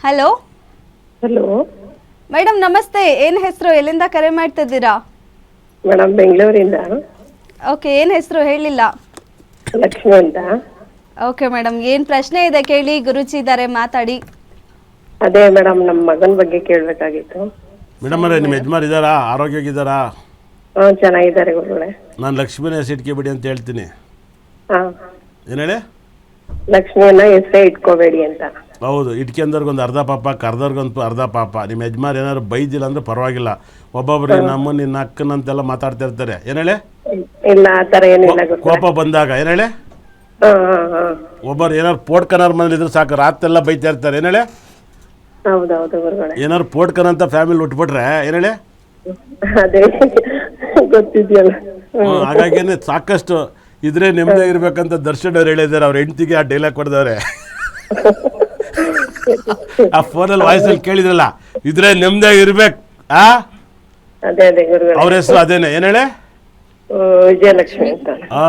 Hello hello madam ನಮಸ್ತೆ ಏನ್ ಹೆಸರು? ಎಲ್ಲಿಂದ ಕರೆ ಮಾಡ್ತಿದ್ದೀರಾ ಮೇಡಮ್ ಬೆಂಗಳೂರಿಂದ ಓಕೆ ಏನ್ ಹೆಸರು? ಹೇಳಿಲ್ಲ. ಲಕ್ಷ್ಮಿ ಅಂತ. ಓಕೆ ಮೇಡಮ್ ಏನ್ ಪ್ರಶ್ನೆ ಇದೆ ಕೇಳಿ ಗುರುಜಿ ಇದ್ದಾರೆ ಮಾತಾಡಿ. ಅದೇ ಮೇಡಮ್ ನಮ್ಮ ಮಗನ ಬಗ್ಗೆ ಕೇಳಬೇಕಾಗಿತ್ತು. ಮೇಡಮ್ ಅವರೇ ನಿಮ್ಮ ಯಜಮಾನ್ ಇದ್ದಾರಾ? ಆರೋಗ್ಯವಾಗಿದ್ದಾರಾ? ಹಾಂ ಚೆನ್ನಾಗಿದ್ದಾರೆ ಗುರುಗಳೇ. ನಾನು ಲಕ್ಷ್ಮೀನ ಹೆಸರು ಬಿಡಿ ಅಂತ ಹೇಳ್ತೀನಿ. ಹಾ. ಏನು ಹೇಳಿ? ಲಕ್ಷ್ಮಿಯನ್ನ ಹೆಸರೇ ಇಟ್ಕೋಬೇಡಿ ಅಂತ. ಹೌದು ಇಟ್ಕೊಂಡವ್ರಿಗೊಂದು ಅರ್ಧ ಪಾಪ ಕರ್ದವ್ರಿಗೊಂದು ಅರ್ಧ ಪಾಪ. ನಿಮ್ಮ ಯಜಮಾನ್ ಏನಾದ್ರು ಬೈದಿಲ್ಲ ಅಂದ್ರೆ ಪರವಾಗಿಲ್ಲ. ಒಬ್ಬೊಬ್ರು ನಮ್ಮ ನಿನ್ನ ಅಕ್ಕನಂತೆಲ್ಲ ಮಾತಾಡ್ತಾ ಇರ್ತಾರೆ. ಏನೇಳೆ ಹೇಳಿ? ಇಲ್ಲ ಆ ಥರ ಏನಿಲ್ಲ ಗುರುಗಳೇ ಕೋಪ ಬಂದಾಗ ಏನ್ ಹೇಳಿ? ಹಾಂ ಹಾಂ ಹಾಂ. ಒಬ್ಬರು ಏನಾದ್ರು ಪೋಟ್ಕನವ್ರ ಮನೇಲಿ ಇದ್ರೆ ಸಾಕು ರಾತ್ರೆಲ್ಲ ಬೈತಾ ಇರ್ತಾರೆ. ಏನ್ ಹೇಳಿ? ಹೌದೌದು ಗುರುಗಳೇ. ಏನಾರು ಪೋಟ್ಕನ್ ಅಂತ ಫ್ಯಾಮಿಲಿ ಉಟ್ಬಿಟ್ರೆ ಏನ್ ಹೇಳಿ? ಅದೇ ಗೊತ್ತಿದ್ಯಲ್ಲ. ಹ್ಮ್, ಹಾಗಾಗಿನೇ ಸಾಕಷ್ಟು ಇದ್ರೆ ನೆಮ್ಮದಿ ಇರ್ಬೇಕಂತ ದರ್ಶನ್ ಅವ್ರು ಹೇಳಿದ್ದಾರೆ. ಅವ್ರ ಹೆಂಡತಿಗೆ ಆ ಡೈಲಾಗ್ ಕೊಡ್ದವ್ರೆ. ಆ ಫೋನಲ್ಲಿ ವಾಯ್ಸಲ್ಲಿ ಕೇಳಿದ್ರಲ್ಲ ಇದ್ರೆ ನೆಮ್ಮದಿಯಾಗಿ ಇರ್ಬೇಕು ಆ? ಅದೇ ಅದೇ ಗುರುಗಳೇ. ಅವ್ರ ಹೆಸರು ಅದೇನೆ ಏನ್ ಹೇಳಿ? ಹ್ಮ್, ವಿಜಯಲಕ್ಷ್ಮಿ ಅಂತ. ಹಾ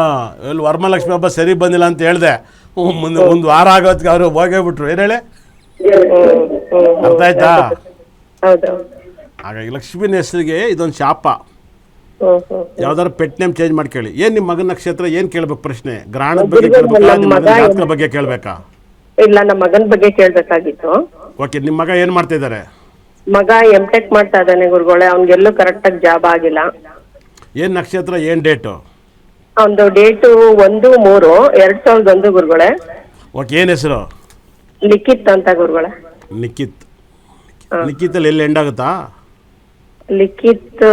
ಇಲ್ಲಿ ವರ್ಮಲಕ್ಷ್ಮಿ ಹಬ್ಬ ಸರಿ ಬಂದಿಲ್ಲ ಅಂತ ಹೇಳ್ದೆ. ಹ್ಮ್, ಮುಂದೆ ಒಂದು ವಾರ ಆಗೋದಕ್ಕೆ ಅವರು ಹೋಗೇಬಿಟ್ರು ಏನ್ ಹೇಳಿ? ಹ್ಮ್, ಹ್ಮ್, ಅರ್ಥ ಆಯ್ತಾ? ಹೌದೌದು ಹಾಗಾಗಿ ಲಕ್ಷ್ಮಿನ ಹೆಸರಿಗೆ ಇದೊಂದು ಶಾಪ. ಹ್ಮ್ ಹ್ಮ್ ಯಾವ್ದಾದ್ರು ಪೆಟ್ ನೇಮ್ ಚೇಂಜ್ ಮಾಡ್ಕೇಳಿ. ಏನ್ ನಿಮ್ಮ ಮಗನ ನಕ್ಷತ್ರ ಏನ್ ಕೇಳ್ಬೇಕು ಪ್ರಶ್ನೆ? ಗ್ರಹಣದ ಬಗ್ಗೆ ಗುರುಗಳು, ಕೇಳ್ಬೇಕಾ ನಿಮ್ಮ ಮಗನ ಜಾತಕದ ಬಗ್ಗೆ ಕೇಳ್ಬೇಕಾ? ಇಲ್ಲ ನಮ್ಮ ಮಗನ ಬಗ್ಗೆ ಕೇಳಬೇಕಾಗಿತ್ತು. ಓಕೆ ನಿಮ್ಮ ಮಗ ಏನು ಮಾಡ್ತಾ ಇದ್ದಾರೆ ಮಗ ಎಂ ಟೆಕ್ ಮಾಡ್ತಾ ಇದ್ದಾನೆ ಗುರುಗಳೇ ಅವ್ನಿಗೆಲ್ಲೂ ಕರೆಕ್ಟಾಗಿ ಜಾಬ್ ಆಗಿಲ್ಲ. ಏನು ನಕ್ಷತ್ರ ಏನು ಡೇಟು ಅವನದು ಡೇಟು ಒಂದು ಮೂರು ಎರಡ್ ಸಾವಿರದ ಒಂದು ಗುರುಗಳೇ. ಓಕೆ ಏನು ಹೆಸರು? ಲಿಖಿತ್ ಅಂತ ಗುರುಗಳೇ. ನಿಖಿತ್ ನಿಖಿತಲ್ಲಿ ಎಲ್ಲಿ ಎಂಡ್ ಆಗುತ್ತಾ? ಲಿಖಿತ್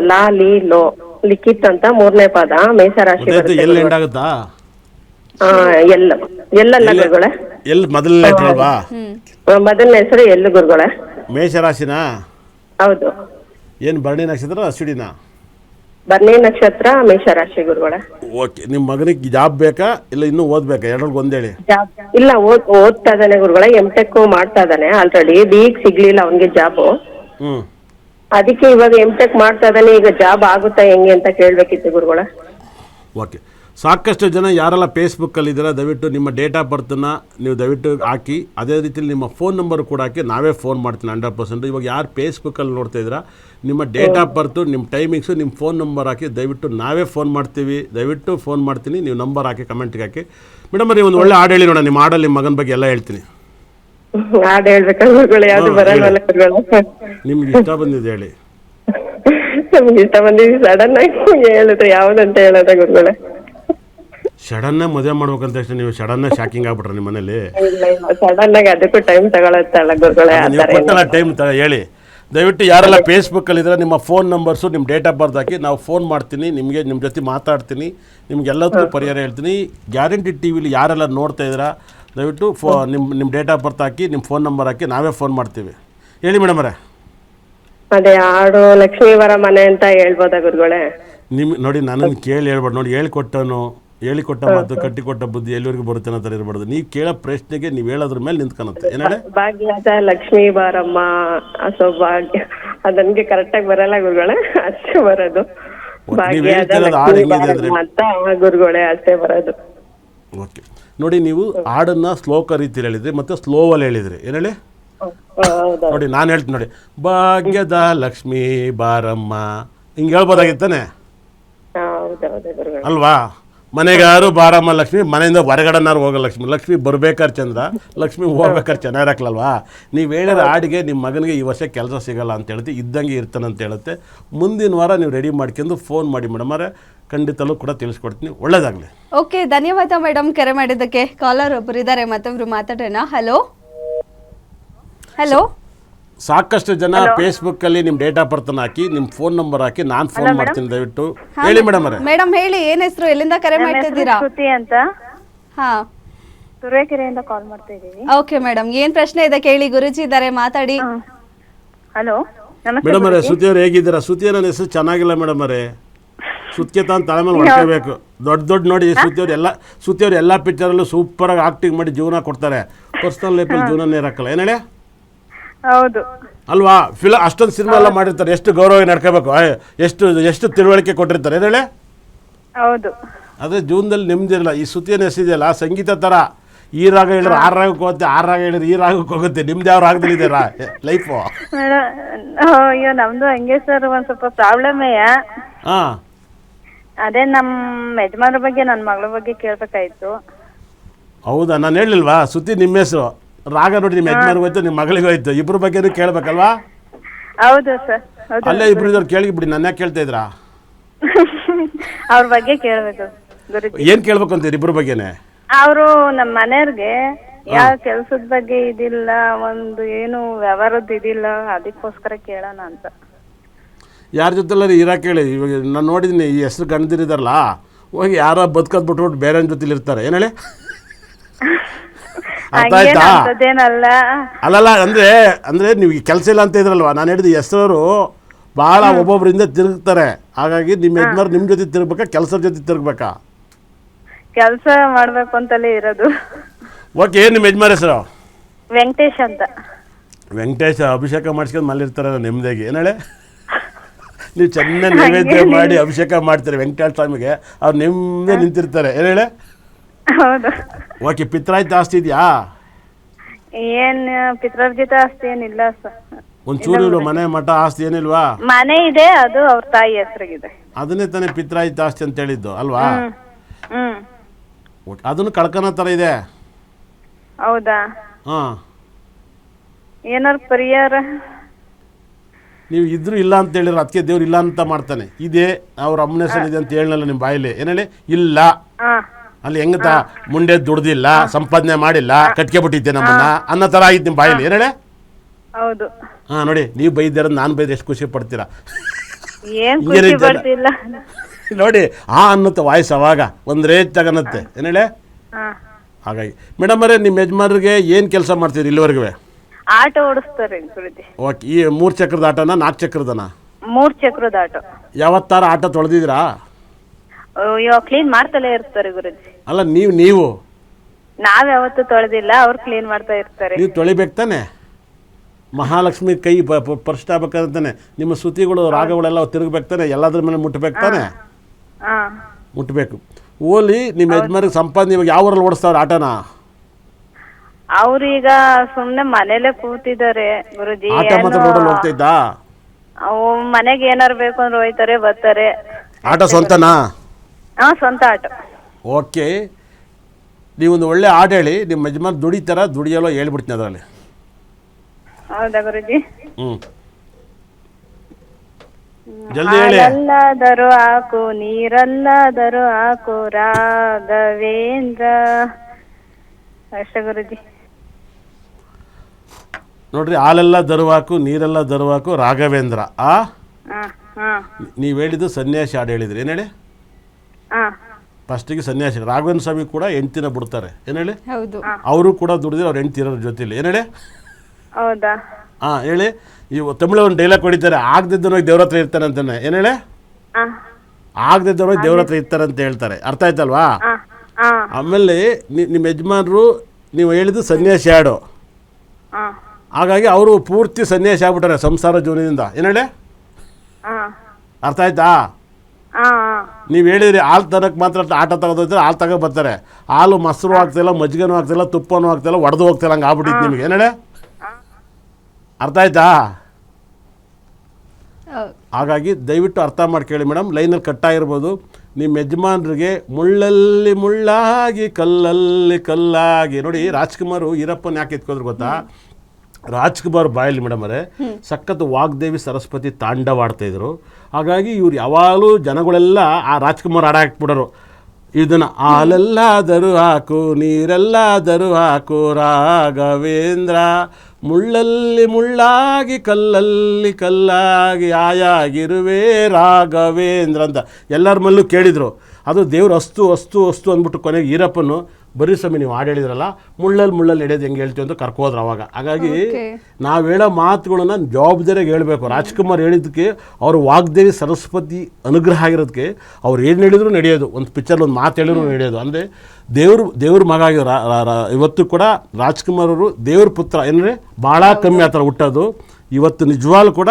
ಲಾ ಲಿ ಲೋ. ಲಿಖಿತ್ ಅಂತ ಮೂರನೇ ಪದ ಮೇಷರಾಶಿ ಗೊತ್ತಾಯ್ತು ಎಲ್ಲ ಎಲ್ಲಿ ಎಂಡ್. ಆಗುತ್ತಾ? ಎಲ್ಲ ಎಲ್ಲಲ್ಲ ಎಲ್ಲಿ- ಗುರುಗಳೇ. ಎಲ್ಲಿ ಮೊದಲ ಲೆಟರ್ ಅಲ್ವಾ ಮೊದಲನೇ ಹೆಸರು ಎಲ್ಲಿ ಗುರುಗಳೇ? ಮೇಷರಾಶಿನಾ? ಹೌದು. ಏನು ಭರಣಿ ನಕ್ಷತ್ರ ಅಶ್ವಿಡಿನಾ ಬರ್ನೇ ನಕ್ಷತ್ರ ಮೇಷರಾಶಿ ಗುರುಗಳೇ. ಓಕೆ ನಿಮ್ಮ ಮಗನಿಗೆ ಜಾಬ್ ಬೇಕಾ ಇಲ್ಲ ಇನ್ನೂ ಓದ್ಬೇಕಾ? ಎರಡರಲ್ಲಿ ಒಂದೇಳಿ. ಹೇಳಿ ಇಲ್ಲ ಓದ್ ಓದ್ತಾ ಇದ್ದಾನೆ ಗುರುಗಳ ಎಂ ಟೆಕ್ ಮಾಡ್ತಾ ಇದ್ದಾನೆ ಆಲ್ರೆಡಿ ಡಿ ಸಿಗ್ಲಿಲ್ಲ ಅವನಿಗೆ ಜಾಬು ಹ್ಞೂ ಅದಕ್ಕೆ ಇವಾಗ ಎಂ ಟೆಕ್ ಮಾಡ್ತಾ ಇದ್ದಾನೆ ಈಗ ಜಾಬ್ ಆಗುತ್ತಾ ಹೆಂಗೆ ಅಂತ ಕೇಳಬೇಕಿತ್ತು ಗುರುಗಳ. ಓಕೆ. ಸಾಕಷ್ಟು ಜನ ಯಾರೆಲ್ಲ ಫೇಸ್ಬುಕ್ಕಲ್ಲಿ ಇದ್ದಾರ ದಯವಿಟ್ಟು ನಿಮ್ಮ ಡೇಟ್ ಆಫ್ ಬರ್ತನ್ನು ನೀವು ದಯವಿಟ್ಟು ಹಾಕಿ. ಅದೇ ರೀತಿಯಲ್ಲಿ ನಿಮ್ಮ ಫೋನ್ ನಂಬರ್ ಕೂಡ ಹಾಕಿ. ನಾವೇ ಫೋನ್ ಮಾಡ್ತೀನಿ ಹಂಡ್ರೆಡ್ ಪರ್ಸೆಂಟ್ ಇವಾಗ ಯಾರು ಫೇಸ್ಬುಕ್ಕಲ್ಲಿ ನೋಡ್ತಾ ಇದ್ದೀರಾ ನಿಮ್ಮ ಡೇಟ್ ಆಫ್ ಬರ್ತು ನಿಮ್ಮ ಟೈಮಿಂಗ್ಸು ನಿಮ್ಮ ಫೋನ್ ನಂಬರ್ ಹಾಕಿ. ದಯವಿಟ್ಟು ನಾವೇ ಫೋನ್ ಮಾಡ್ತೀವಿ. ದಯವಿಟ್ಟು ಫೋನ್ ಮಾಡ್ತೀನಿ. ನೀವು ನಂಬರ್ ಹಾಕಿ ಕಮೆಂಟ್ಗೆ ಹಾಕಿ. ಮೇಡಮ್ ನೀವು ಒಂದು ಒಳ್ಳೆ ಹಾಡು ಹೇಳಿ ನೋಡೋಣ. ನಿಮ್ಮ ಹಾಡಲ್ಲಿ ನಿಮ್ಮ ಮಗನ ಬಗ್ಗೆ ಎಲ್ಲ ಹೇಳ್ತೀನಿ. ಹಾಡು ನಿಮ್ಗೆ ಇಷ್ಟ ಬಂದಿದೆ ಹೇಳಿ. ನಮ್ಗೆ ಇಷ್ಟ ಬಂದಿದ್ದು ಸಡನ್ ಆಗಿ ಹೇಳಿದ್ರೆ ಯಾವ್ದಂತ ಹೇಳೋದ ಗುರುಗಳೇ ಸಡನ್ನ ಮದುವೆ ಮಾಡ್ಬೇಕಂತ ತಕ್ಷಣ ನೀವು ಸಡನ್ನ ಶಾಕಿಂಗ್ ಆಗ್ಬಿಟ್ರೆ ನಿಮ್ಮ ಮನೇಲಿ? ಸಡನ್ ಆಗಿ ಅದಕ್ಕೂ ಟೈಮ್ ತಗೊಳತ್ತಲ್ಲ ಗುರುಗಳೇ ಆ ನೀವು ಥರ ಕೊಟ್ಟಲ್ಲ ಟೈಮ್ ತ ಹೇಳಿ. ದಯವಿಟ್ಟು ಯಾರೆಲ್ಲ ಫೇಸ್ಬುಕ್ಕಲ್ಲಿದ್ರೆ ನಿಮ್ಮ ಫೋನ್ ನಂಬರ್ಸು ನಿಮ್ಮ ಡೇಟ್ ಆಫ್ ಬರ್ತ್ ಹಾಕಿ ನಾವು ಫೋನ್ ಮಾಡ್ತೀನಿ ನಿಮಗೆ ನಿಮ್ಮ ಜೊತೆ ಮಾತಾಡ್ತೀನಿ ನಿಮ್ಗೆಲ್ಲದಕ್ಕೂ ಪರಿಹಾರ ಹೇಳ್ತೀನಿ. ಗ್ಯಾರಂಟಿ ಟಿ ವಿಲಿ ಯಾರೆಲ್ಲ ನೋಡ್ತಾ ಇದ್ದೀರಾ ದಯವಿಟ್ಟು ಫೋ ನಿಮ್ಮ ನಿಮ್ಮ ಡೇಟ್ ಆಫ್ ಬರ್ತ್ ಹಾಕಿ ನಿಮ್ಮ ಫೋನ್ ನಂಬರ್ ಹಾಕಿ ನಾವೇ ಫೋನ್ ಮಾಡ್ತೀವಿ. ಹೇಳಿ ಮೇಡಮರೇ ಅದೇ ಹಾಡು ಲಕ್ಷ್ಮೀವರ ಮನೆ ಅಂತ ಹೇಳ್ಬೋದಾ ಗುರುಗಳೇ? ನಿಮ್ಮ ನೋಡಿ ನನ್ನನ್ನು ಕೇಳಿ ಹೇಳ್ಬೋದು ನೋಡಿ ಹೇಳ್ಕೊಟ್ಟನು ಹೇಳಿಕೊಟ್ಟ ಮಾತು ಕಟ್ಟಿಕೊಟ್ಟ ಬುದ್ಧಿ ಎಲ್ಲಿವರೆಗೂ ಬರುತ್ತೆ ಅನ್ನೋ ಥರ ಇರಬಾರ್ದು. ನೀವು ಕೇಳೋ ಪ್ರಶ್ನೆಗೆ ನೀವು ಹೇಳೋದ್ರ ಮೇಲೆ ನಿಂತ್ಕೊಳುತ್ತೆ ಏನಾದ್ರೆ ಭಾಗ್ಯದ ಲಕ್ಷ್ಮೀ ಬಾರಮ್ಮ ಸೌಭಾಗ್ಯ ಅದು ನನ್ಗೆ ಕರೆಕ್ಟಾಗಿ ಬರಲ್ಲ ಗುರುಗಳೇ ಅಷ್ಟೇ ಬರೋದು. ನೀವು ಭಾಗ್ಯದ ಹೇಳ್ತಿರೋದು ಹಾಡು ಲಕ್ಷ್ಮೀ ಹೆಂಗಿದೆ ಅಂದ್ರೆ- ಅಂತ ಗುರುಗಳೇ ಅಷ್ಟೇ ಬರೋದು. ಓಕೆ. ನೋಡಿ ನೀವು ಹಾಡನ್ನ ಸ್ಲೋಕ ರೀತಿಯಲ್ಲಿ ಹೇಳಿದ್ರಿ ಸ್ಲೋ ಸ್ಲೋವಲ್ಲಿ ಹೇಳಿದ್ರಿ. ಏನು ಹೇಳಿ? ನೋಡಿ ನಾನು ಹೇಳ್ತೀನಿ ನೋಡಿ. ಭಾಗ್ಯದ ಲಕ್ಷ್ಮೀ ಬಾರಮ್ಮ. ಹಿಂಗೆ ಹೇಳ್ಬೋದಾಗಿತ್ತಾನೆ? ಹೌದೌದು ಗುರುಗಳೇ. ಅಲ್ವಾ? ಮನೆಗಾರು ಬಾರಮ್ಮ ಲಕ್ಷ್ಮಿ ಮನೆಯಿಂದ ಹೊರಗಡೆನಾರು ಹೋಗೋ ಲಕ್ಷ್ಮಿ ಲಕ್ಷ್ಮಿ ಬರ್ಬೇಕಾದ್ರೆ ಚಂದ್ರ ಲಕ್ಷ್ಮಿ ಹೋಗ್ಬೇಕಾದ್ರೆ ಚೆನ್ನಾಗಿರಕ್ಲಲ್ವಾ ನೀವು ಹೇಳಿರೋ ಹಾಡಿಗೆ ನಿಮ್ಮ ಮಗನಿಗೆ ಈ ವರ್ಷ ಕೆಲಸ ಸಿಗಲ್ಲ ಅಂತ ಹೇಳ್ತಿ ಇದ್ದಂಗೆ ಇರ್ತಾನೆ ಅಂತ ಹೇಳುತ್ತೆ. ಮುಂದಿನ ವಾರ ನೀವು ರೆಡಿ ಮಾಡ್ಕೊಂಡು ಫೋನ್ ಮಾಡಿ ಮೇಡಮರೇ ಖಂಡಿತಲೂ ಕೂಡ ತಿಳಿಸ್ಕೊಡ್ತೀನಿ. ಒಳ್ಳೇದಾಗಲಿ. ಓಕೆ ಧನ್ಯವಾದ ಮೇಡಮ್ ಕರೆ ಮಾಡಿದ್ದಕ್ಕೆ. ಕಾಲರ್ ಒಬ್ಬರು ಇದ್ದಾರೆ ಮತ್ತೊಬ್ಬರು ಮಾತಾಡೋಣ. ಹಲೋ ಹಲೋ ಸಾಕಷ್ಟು ಜನ ಫೇಸ್ಬುಕ್ ಅಲ್ಲಿ ನಿಮ್ ಡೇಟ್ ಆಫ್ ಬರ್ತ್ ಹಾಕಿ ನಿಮ್ ಫೋನ್ ನಂಬರ್ ಹಾಕಿ ನಾನ್ ಫೋನ್ ಮಾಡ್ತೀನಿ ದಯವಿಟ್ಟು. ಹೇಳಿ ಮೇಡಮ್ ಅವರೇ. ಮೇಡಮ್ ಹೇಳಿ ಏನ್ ಹೆಸರು ಎಲ್ಲಿಂದ ಕರೆ ಮಾಡ್ತಿದ್ದೀರಾ ಶ್ರುತಿ ಅಂತ. ಹಾ. ತುರುವೇಕೆರೆಯಿಂದ ಕಾಲ್ ಮಾಡ್ತಾ ಇದ್ದೀವಿ ಓಕೆ ಮೇಡಮ್ ಏನ್ ಪ್ರಶ್ನೆ ಇದೆ ಕೇಳಿ ಗುರುಜಿ ಇದ್ದಾರೆ ಮಾತಾಡಿ. ಹಲೋ ನಮಸ್ತೆ ಮೇಡಮ್ ಅವರೇ ಸುದ್ದಿ ಅವ್ರು ಹೇಗಿದ್ದೀರಾ? ಸುದ್ದಿ ನನ್ನ ಹೆಸರು ಚೆನ್ನಾಗಿಲ್ಲ ಮೇಡಮ್ ಅವರೇ. ಸುತ್ತಿಗೆ ತಾನು ತಲೆ ಮೇಲೆ ಹೊಡ್ಕೋಬೇಕು ದೊಡ್ಡ ದೊಡ್ಡ ನೋಡಿ ಸುತ್ತಿಯವ್ರು ಎಲ್ಲ ಸುತ್ತಿಯವ್ರು ಎಲ್ಲ ಪಿಕ್ಚರಲ್ಲೂ ಸೂಪರಾಗಿ ಆಕ್ಟಿಂಗ್ ಮಾಡಿ ಜೀವನ ಕೊಡ್ತಾರೆ. ಪರ್ಸನಲ್ ಲೈಫಲ್ಲಿ ಜೀವನ ಹಾಕಲ್ಲ ಏನ್ ಹೇಳಿ? ಹೌದು. ಅಲ್ವಾ? ಫಿಲ ಅಷ್ಟೊಂದು ಸಿನಿಮಾ ಎಲ್ಲ ಮಾಡಿರ್ತಾರೆ. ಎಷ್ಟು ಗೌರವ ನಡ್ಕೋಬೇಕು? ಎಷ್ಟು ಎಷ್ಟು ತಿಳುವಳಿಕೆ ಕೊಟ್ಟಿರ್ತಾರೆ? ಏನು ಹೇಳಿ? ಹೌದು. ಅದೇ ಜೀವನದಲ್ಲಿ ನೆಮ್ಮದಿ ಇರಲ್ಲ. ಈ ಸುತ್ತಿನ ಎಸಿದೆಯಲ್ಲ ಸಂಗೀತ ಥರ ಈ ರಾಗ ಹೇಳಿದ್ರೆ ಆ ರಾಗಕ್ಕೆ ಹೋಗುತ್ತೆ ಆ ರಾಗ ಹೇಳಿದ್ರೆ ಈ ರಾಗಕ್ಕೆ ಹೋಗುತ್ತೆ. ನಿಮ್ದು ಯಾವ ರಾಗದಲ್ಲಿ ಲೈಫು ಮೇಡಮ್ ಅಯ್ಯೋ ನಮ್ದು ಹಂಗೆ ಸರ್ ಒಂದ್ ಸ್ವಲ್ಪ ಪ್ರಾಬ್ಲಮ್ ಹಾಂ. ಅದೇ ನಮ್ಮ ಯಜಮಾನ್ರ ಬಗ್ಗೆ ನನ್ನ ಮಗಳ ಬಗ್ಗೆ ಕೇಳ್ಬೇಕಾಯ್ತು. ಹೌದಾ? ನಾನು ಹೇಳಿಲ್ವಾ? ಸುತಿ ನಿಮ್ಮ ಹೆಸರು. ರಾಗ ನೋಡಿ ನಿಮ್ಮ ಯಜಮಾನಿಗೆ ಹೋಯ್ತು ನಿಮ್ಮ ಮಗಳಿಗೆ ಹೋಯ್ತು. ಇಬ್ಬರ ಬಗ್ಗೆನೂ ಕೇಳಬೇಕಲ್ವಾ? ಹೌದು ಸರ್? ಅಲ್ಲೇ ಇಬ್ರು ಇದ್ದವ್ರು ಬಿಡಿ ನನ್ನ ಯಾಕೆ ಕೇಳ್ತಾ ಇದ್ರಾ? ಅವ್ರ ಬಗ್ಗೆ ಕೇಳ್ಬೇಕು. ಗುರುಜಿ. ಏನು ಕೇಳ್ಬೇಕು ಅಂತೀರಿ ಇಬ್ಬರ ಬಗ್ಗೆನೇ? ಅವರು ನಮ್ಮ ಮನೆಯವ್ರಿಗೆ ಯಾವ ಕೆಲ್ಸದ ಬಗ್ಗೆ ಇದಿಲ್ಲ ಒಂದು ಏನು ವ್ಯವಹಾರದ ಇದಿಲ್ಲ ಅದಕ್ಕೋಸ್ಕರ ಕೇಳೋಣ ಅಂತ. ಯಾರ ಜೊತೆಲ್ಲ ಇರಾ ಕೇಳಿ ಇವಾಗ ನಾನು ನೋಡಿದ್ದೀನಿ ಈ ಹೆಸರು ಗಂಡದಿರಿದಾರಲ್ಲ ಹೋಗಿ ಯಾರೋ ಬದುಕೋದು ಬಿಟ್ಬಿಟ್ಟು ಬೇರೆ ಜೊತೆಲಿ ಇರ್ತಾರೆ. ಏನು ಹೇಳಿ? ಅರ್ಥ ಆಯ್ತಾ? ಅಲ್ಲಲ್ಲ ಅಂದ್ರೆ ಅಂದ್ರೆ ನೀವು ಕೆಲಸ ಇಲ್ಲ ಅಂತ ಇದ್ರಲ್ವಾ? ನಾನು ಹೇಳಿದ ಹೆಸರು ಬಹಳ ಒಬ್ಬೊಬ್ಬರಿಂದ ತಿರುಗ್ತಾರೆ. ಹಾಗಾಗಿ ನಿಮ್ಮ ಯಜಮಾನ್ ನಿಮ್ ಜೊತೆ ತಿರುಗ್ಬೇಕಾ ಕೆಲಸದ ಜೊತೆ ತಿರುಗ್ಬೇಕಾ? ಕೆಲಸ ಮಾಡ್ಬೇಕು ಅಂತಲೇ ಇರೋದು. ಓಕೆ ಏನು ನಿಮ್ಮ ಯಜಮಾನ್ ಹೆಸರು? ವೆಂಕಟೇಶ್ ಅಂತ. ವೆಂಕಟೇಶ ಅಭಿಷೇಕ ಮಾಡಿಸ್ಕೊಂಡು ಮಲ್ಲಿರ್ತಾರೆ ನೆಮ್ಮದಿಯಾಗಿ ಏನ್ ಹೇಳಿ? ನೀವು ಚೆನ್ನಾಗಿ ನೈವೇದ್ಯ ಮಾಡಿ ಅಭಿಷೇಕ ಮಾಡ್ತೀರಿ ವೆಂಕಟೇಶ್ ಸ್ವಾಮಿಗೆ. ಅವ್ರು ನಿಮ್ಮದೇ ನಿಂತಿರ್ತಾರೆ. ಏನು ಹೇಳಿ? ಹೌದು. ಓಕೆ ಪಿತ್ರಾಯ್ತು ಆಸ್ತಿ ಇದೆಯಾ? ಏನ್ ಪಿತ್ರಾರ್ಜಿತ ಆಸ್ತಿ ಏನಿಲ್ಲ ಸರ್ ಒಂಚೂರು ಇಲ್ವಾ ಮನೆ ಮಠ ಆಸ್ತಿ ಏನಿಲ್ವಾ? ಮನೆ ಇದೆ ಅದು ಅವ್ರ ತಾಯಿ ಹೆಸರಿಗಿದೆ. ಅದನ್ನೇ ತಾನೇ ಪಿತ್ರಾಯ್ತು ಆಸ್ತಿ ಅಂತ ಹೇಳಿದ್ದು ಅಲ್ವಾ? ಹ್ಮ್ ಅದನ್ನ ಅದನ್ನು ತರ ಥರ ಇದೆ? ಹೌದಾ? ಹಾಂ. ಏನಾರು ಪರಿಹಾರ? ನೀವು ಇದ್ರು ಇಲ್ಲ ಅಂತ ಹೇಳಿದ್ರೆ ಅದಕ್ಕೆ ದೇವ್ರು ಇಲ್ಲ ಅಂತ ಮಾಡ್ತಾನೆ. ಇದೆ ಅವ್ರ ಅಮ್ಮನ ಹೆಸರು ಇದೆ ಅಂತ ಹೇಳಲ್ಲ ನಿಮ್ಮ ಬಾಯಲ್ಲಿ. ಏನೇಳಿ ಹೇಳಿ? ಇಲ್ಲ. ಹಾ. ಅಲ್ಲಿ ಹೆಂಗ ಮುಂಡೆ ದುಡ್ದಿಲ್ಲ ಸಂಪಾದನೆ ಮಾಡಿಲ್ಲ ಕಟ್ಕೆ ಬಿಟ್ಟಿದ್ದೆ ನಮ್ಮನ್ನ. ಅನ್ನೋ ತರ ಆಗಿತ್ತು ನಿಮ್ಮ ಬಾಯಲ್ಲಿ ಏನೇಳೆ ಹೇಳಿ? ಹೌದು. ಹಾ ನೋಡಿ ನೀವು ಬೈದಿರ ನಾನು ಬೈದ್ರೆ ಎಷ್ಟು ಖುಷಿ ಪಡ್ತೀರಾ? ಏನ್. ಪಡ್ತಿಲ್ಲ. ನೋಡಿ ಆ ಅನ್ನತ್ತೆ ವಾಯ್ಸ್ ಅವಾಗ ಒಂದು ರೇಟ್ ತಗನತ್ತೆ. ಏನ್ ಹೇಳಿ? ಹಾ. ಹಾಗಾಗಿ ಮೇಡಮ್ ಅವರೇ ನಿಮ್ಮ ಯಜಮಾನರಿಗೆ ಏನು ಕೆಲಸ ಮಾಡ್ತೀರಿ ಇಲ್ಲಿವರೆಗೂ ಆಟೋ ಓಡಿಸ್ತಾರೆ ಗುರುಜಿ ಓಕೆ ಈ ಮೂರು ಚಕ್ರದ ಆಟನಾ ನಾಲ್ಕು ಚಕ್ರದನಾ? ಮೂರ್ ಚಕ್ರದ ಆಟೋ. ಯಾವತ್ತಾರ ಆಟ ತೊಳೆದಿದ್ದೀರಾ? ಇವಾಗ ಕ್ಲೀನ್ ಮಾಡ್ತಲೇ ಇರ್ತಾರೆ ಗುರುಜಿ. ಅಲ್ಲ ನೀವು ನೀವು? ನಾವ್ ಯಾವತ್ತೂ ತೊಳೆದಿಲ್ಲ ಅವ್ರು ಕ್ಲೀನ್ ಮಾಡ್ತಾ ಇರ್ತಾರೆ. ನೀವು ತೊಳಿಬೇಕು ತಾನೆ? ಮಹಾಲಕ್ಷ್ಮಿ ಕೈ ಪರ್ಸ್ಟ್ ಆಗ್ಬೇಕಂತಾನೆ ನಿಮ್ಮ ಸುತಿಗಳು ರಾಗಗಳೆಲ್ಲ ತಿರುಗಬೇಕು ತಾನೆ? ಎಲ್ಲದ್ರ ಮೇಲೆ ಮುಟ್ಬೇಕು ತಾನೆ? ಹಾ ಮುಟ್ಬೇಕು. ಓಲಿ ನಿಮ್ಮ ಯಜಮಾನಿಗೆ ಸಂಪಾದನೆ ಇವಾಗ ಯಾವ ಊರಲ್ಲಿ ಓಡಿಸ್ತಾವ್ರೆ ಆಟನ? ಅವ್ರೀಗ ಸುಮ್ನೆ ಮನೇಲೆ ಕೂತಿದ್ದಾರೆ ಗುರುಜಿ ಆಟ ಮಾತ್ರ ರೋಡಲ್ಲಿ ಹೋಗ್ತೈತಾ ಅವು ಮನೆಗೆ ಏನಾರು ಬೇಕು ಅಂದ್ರೆ ಹೋಯ್ತಾರೆ ಬರ್ತಾರೆ. ಆಟ ಸ್ವಂತನಾ? ಹಾ ಸ್ವಂತ ಆಟೋ. ಓಕೆ. ನೀವೊಂದು ಒಳ್ಳೆ ಹಾಡು ಹೇಳಿ. ನಿಮ್ಮ ಯಜಮಾನ್ ದುಡಿತಾರ ದುಡಿಯಲ್ಲೋ ಹೇಳ್ಬಿಡ್ತೀನಿ ಅದರಲ್ಲಿ. ಹೌದಾ ಗುರುಜಿ? ಹ್ಞೂ ಜಲ್ದಿ ಹೇಳಿ. ಹಾಲಲ್ಲಾದರೂ ಹಾಕು ನೀರಲ್ಲಾದರೂ ಹಾಕು ರಾಘವೇಂದ್ರ. ಅಷ್ಟ ಗುರುಜಿ. ನೋಡ್ರಿ ಹಾಲೆಲ್ಲ ದರುವಾಕು ನೀರೆಲ್ಲ ದರುವಾಕು ರಾಘವೇಂದ್ರ. ಆ? ಹಾ ಹಾ. ನೀವು ಹೇಳಿದ್ದು ಸನ್ಯಾಸಿ ಹಾಡು ಹೇಳಿದ್ರಿ. ಏನು ಹೇಳಿ? ಫಸ್ಟಿಗೆ ಸನ್ಯಾಸಿ ರಾಘವೇಂದ್ರ ಸ್ವಾಮಿ ಕೂಡ ಹೆಂಡ್ತಿನ ಬಿಡ್ತಾರೆ. ಏನು ಹೇಳಿ? ಹೌದು. ಅವರು ಕೂಡ ದುಡಿದ್ರೆ ಅವ್ರ ಹೆಂಡ್ತಿ ಇರೋರ ಜೊತೆಲಿ. ಏನು ಹೇಳಿ? ಹೌದಾ? ಹಾಂ ಹೇಳಿ. ಇವು ತಮಿಳು ಒಂದು ಡೈಲಾಗ್ ಹೊಡಿತಾರೆ ಆಗದಿದ್ದನೋಗಿ ದೇವ್ರ ಹತ್ರ ಇರ್ತಾನೆ ಅಂತಾನೆ. ಏನು ಹೇಳಿ? ಹಾ. ಆಗದಿದ್ದನೋಗಿ ದೇವ್ರ ಹತ್ರ ಇರ್ತಾರೆ ಅಂತ ಹೇಳ್ತಾರೆ. ಅರ್ಥ ಆಯ್ತಲ್ವಾ? ಆಮೇಲೆ ನಿ- ನಿಮ್ಮ ಯಜಮಾನರು ನೀವು ಹೇಳಿದ್ದು ಸನ್ಯಾಸಿ ಹಾಡು ಹಾಗಾಗಿ ಅವರು ಪೂರ್ತಿ ಸನ್ಯಾಸಿ ಆಗ್ಬಿಟ್ಟಾರೆ ಸಂಸಾರ ಜೀವನದಿಂದ. ಏನು ಹೇಳಿ? ಅರ್ಥ ಆಯ್ತಾ? ನೀವು ಹೇಳಿದ್ರಿ ಹಾಲು ತರಕ್ಕೆ ಮಾತ್ರ ಆಟ ತಗೋದ್ರೆ ಹಾಲು ತಗೋ ಬರ್ತಾರೆ. ಹಾಲು ಮೊಸರು ಆಗ್ತಿಲ್ಲ ಮಜ್ಜಿಗೆನೂ ಆಗ್ತಿಲ್ಲ ತುಪ್ಪನೂ ಆಗ್ತಿಲ್ಲ ಒಡೆದು ಹೋಗ್ತಿಲ್ಲ ಹಂಗೆ ಆಗ್ಬಿಟ್ಟಿತ್ತು ನಿಮಗೆ. ಏನೇಳೆ ಅರ್ಥ ಆಯ್ತಾ? ಹಾಗಾಗಿ ದಯವಿಟ್ಟು ಅರ್ಥ ಮಾಡ್ಕೊಳ್ಳಿ ಮೇಡಮ್. ಲೈನಲ್ಲಿ ಕಟ್ಟಾಗಿರ್ಬೋದು ನಿಮ್ಮ ಯಜಮಾನ್ರಿಗೆ ಮುಳ್ಳಲ್ಲಿ ಮುಳ್ಳಾಗಿ ಕಲ್ಲಲ್ಲಿ ಕಲ್ಲಾಗಿ. ನೋಡಿ ರಾಜ್ಕುಮಾರು ಈರಪ್ಪನ ಯಾಕೆ ಎತ್ಕೋದ್ರು ಗೊತ್ತಾ? ರಾಜ್ಕುಮಾರ್ ಬಾಯಲ್ಲಿ ಮೇಡಮ್ ಸಕ್ಕತ್ತು ಸಖತ್ ವಾಗ್ದೇವಿ ಸರಸ್ವತಿ ತಾಂಡವಾಡ್ತಾ ಇದ್ರು. ಹಾಗಾಗಿ ಇವ್ರು ಯಾವಾಗಲೂ ಜನಗಳೆಲ್ಲ ಆ ರಾಜ್ಕುಮಾರ್ ಆಡ ಹಾಕ್ಬಿಡೋರು. ಇದನ್ನು ಹಾಲೆಲ್ಲಾದರೂ ಹಾಕು, ನೀರೆಲ್ಲಾದರೂ ಹಾಕು, ರಾಘವೇಂದ್ರ. ಮುಳ್ಳಲ್ಲಿ ಮುಳ್ಳಾಗಿ, ಕಲ್ಲಲ್ಲಿ ಕಲ್ಲಾಗಿ ಆಯಾಗಿರುವೆ ರಾಘವೇಂದ್ರ ಅಂತ ಎಲ್ಲರ ಮಲ್ಲೂ ಕೇಳಿದರು. ಅದು ದೇವ್ರು ಅಸ್ತು ಅಸ್ತು ಅಸ್ತು ಅಂದ್ಬಿಟ್ಟು ಕೊನೆಗೆ ಈರಪ್ಪನು ಬರೀ ಸ್ವಾಮಿ ನೀವು ಹಾಡು ಹೇಳಿದ್ರಲ್ಲ ಮುಳ್ಳಲ್ಲಿ ಮುಳ್ಳಲ್ಲಿ ಹಿಡಿಯೋದು ಹೆಂಗೆ ಹೇಳ್ತೀವಿ ಅಂತ ಕರ್ಕೋದ್ರೆ ಅವಾಗ. ಹಾಗಾಗಿ. ನಾವು ಹೇಳೋ ಮಾತುಗಳನ್ನ ಜವಾಬ್ದಾರಿಯಾಗಿ ಹೇಳಬೇಕು. ರಾಜ್ಕುಮಾರ್ ಹೇಳಿದ್ದಕ್ಕೆ ಅವರು ವಾಗ್ದೇವಿ ಸರಸ್ವತಿ ಅನುಗ್ರಹ ಆಗಿರೋದಕ್ಕೆ ಅವ್ರು ಏನು ಹೇಳಿದ್ರು ನಡೆಯೋದು. ಒಂದು ಪಿಕ್ಚರ್ ಒಂದು ಮಾತು ಹೇಳಿದ್ರು ನಡೆಯೋದು. ಅಂದರೆ ದೇವ್ರ ದೇವ್ರ ಮಗ ಇವತ್ತು ಕೂಡ ರಾಜ್ಕುಮಾರ್ ಅವರು ದೇವ್ರ ಪುತ್ರ. ಏನಂದರೆ ಭಾಳ ಕಮ್ಮಿ ಆ ಥರ ಹುಟ್ಟೋದು. ಇವತ್ತು ನಿಜವಾಗ್ಲೂ ಕೂಡ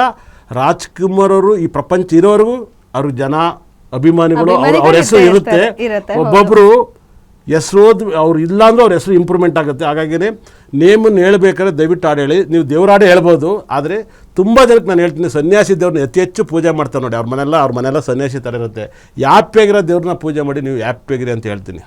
ರಾಜ್ಕುಮಾರ್ ಅವರು ಈ ಪ್ರಪಂಚ ಇರೋವರೆಗೂ ಅವ್ರ ಜನ ಅಭಿಮಾನಿಗಳು ಅವ್ರ- ಹೆಸರು ಇರುತ್ತೆ. ಒಬ್ಬೊಬ್ಬರು ಹೆಸರು ಅವ್ರು ಇಲ್ಲಾಂದ್ರೂ ಅವ್ರ ಹೆಸರು ಇಂಪ್ರೂವ್ಮೆಂಟ್ ಆಗುತ್ತೆ. ಹಾಗಾಗಿನೇ ನೇಮನ್ನು ಹೇಳಬೇಕಾದ್ರೆ ದಯವಿಟ್ಟು ಹಾಡು ಹೇಳಿ. ನೀವು ದೇವರಾಡೆ ಹೇಳ್ಬೋದು. ಆದರೆ ತುಂಬ ಜನಕ್ಕೆ ನಾನು ಹೇಳ್ತೀನಿ, ಸನ್ಯಾಸಿ ದೇವ್ರನ್ನ ಅತಿ ಹೆಚ್ಚು ಪೂಜೆ ಮಾಡ್ತಾರೆ ನೋಡಿ. ಅವ್ರ ಮನೆಲ್ಲ ಅವ್ರ ಮನೆಲ್ಲ ಸನ್ಯಾಸಿ ಥರ ಇರುತ್ತೆ. ಯಾಪ್ಯಾಗಿರೋ ದೇವ್ರನ್ನ ಪೂಜೆ ಮಾಡಿ ನೀವು ಯಾಪ್ಯಾಗಿರಿ ಅಂತ ಹೇಳ್ತೀನಿ.